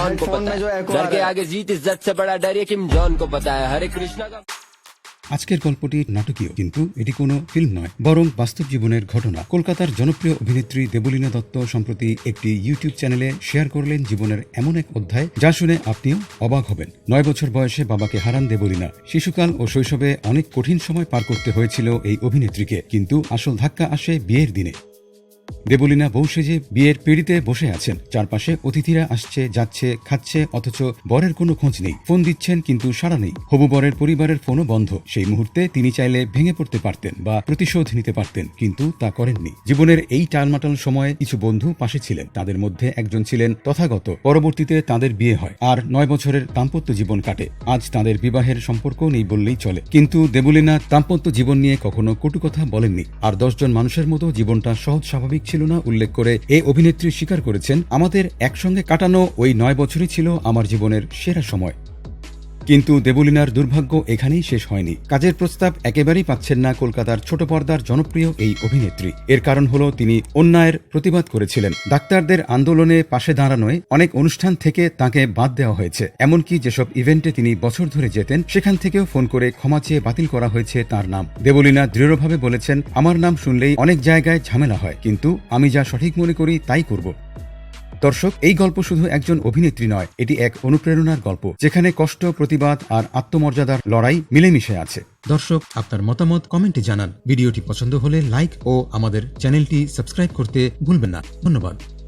John को phone पता में जो है echo डर आ के रहा है। आगे जीत इज्जत से बड़ा डर ये किम जॉन को पता है हरे कृष्णा का আজকের গল্পটি নাটকীয় কিন্তু এটি কোনো ফিল্ম নয় বরং বাস্তব জীবনের ঘটনা কলকাতার জনপ্রিয় অভিনেত্রী দেবলীনা দত্ত সম্প্রতি একটি ইউটিউব চ্যানেলে শেয়ার করলেন জীবনের এমন এক অধ্যায় যা শুনে আপনিও অবাক হবেন নয় বছর বয়সে বাবাকে হারান দেবলীনা শিশুকাল ও শৈশবে অনেক কঠিন সময় পার করতে হয়েছিল এই অভিনেত্রীকে কিন্তু আসল ধাক্কা আসে বিয়ের দিনে দেবলীনা বউ সেজে বিয়ের পিড়িতে বসে আছেন। চারপাশে অতিথিরা আসছে, যাচ্ছে, খাচ্ছে, অথচ বরের কোনো খোঁজ নেই। ফোন দিচ্ছেন, কিন্তু সাড়া নেই। হবু বরের পরিবারের ফোনও বন্ধ। সেই মুহূর্তে তিনি চাইলে ভেঙে পড়তে পারতেন বা প্রতিশোধ নিতে পারতেন, কিন্তু তা করেননি। জীবনের এই টালমাটাল সময়ে কিছু বন্ধু পাশে ছিলেন। তাদের মধ্যে একজন ছিলেন তথাগত। পরবর্তীতে তাদের বিয়ে হয়। আর নয় বছরের দাম্পত্য জীবন কাটে। আজ তাদের বিবাহের সম্পর্ক নেই বললেই চলে। কিন্তু দেবলীনা দাম্পত্য জীবন নিয়ে কখনো কটু কথা বলেননি। আর দশজন মানুষের মতো জীবনটা সহজ স্বাভাবিক ছিল না উল্লেখ করে এই অভিনেত্রী স্বীকার করেছেন, আমাদের একসঙ্গে কাটানো ওই নয় বছরই ছিল আমার জীবনের সেরা সময়। কিন্তু দেবলীনার দুর্ভাগ্য এখানেই শেষ হয়নি। কাজের প্রস্তাব একেবারেই পাচ্ছেন না কলকাতার ছোট পর্দার জনপ্রিয় এই অভিনেত্রী। এর কারণ হল তিনি অন্যায়ের প্রতিবাদ করেছিলেন। ডাক্তারদের আন্দোলনে পাশে দাঁড়ানোয় অনেক অনুষ্ঠান থেকে তাকে বাদ দেওয়া হয়েছে। এমনকি যেসব ইভেন্টে তিনি বছর ধরে যেতেন, সেখান থেকেও ফোন করে ক্ষমা চেয়ে বাতিল করা হয়েছে তার নাম। দেবলীনা দৃঢ়ভাবে বলেছেন, আমার নাম শুনলেই অনেক জায়গায় ঝামেলা হয়, কিন্তু আমি যা সঠিক মনে করি তাই করব। দর্শক, এই গল্প শুধু একজন অভিনেত্রী নয়, এটি এক অনুপ্রেরণার গল্প, যেখানে কষ্ট, প্রতিবাদ আর আত্মমর্যাদার লড়াই মিলেমিশে আছে। দর্শক, আপনার মতামত কমেন্টে জানান। ভিডিওটি পছন্দ হলে লাইক ও আমাদের চ্যানেলটি সাবস্ক্রাইব করতে ভুলবেন না। ধন্যবাদ।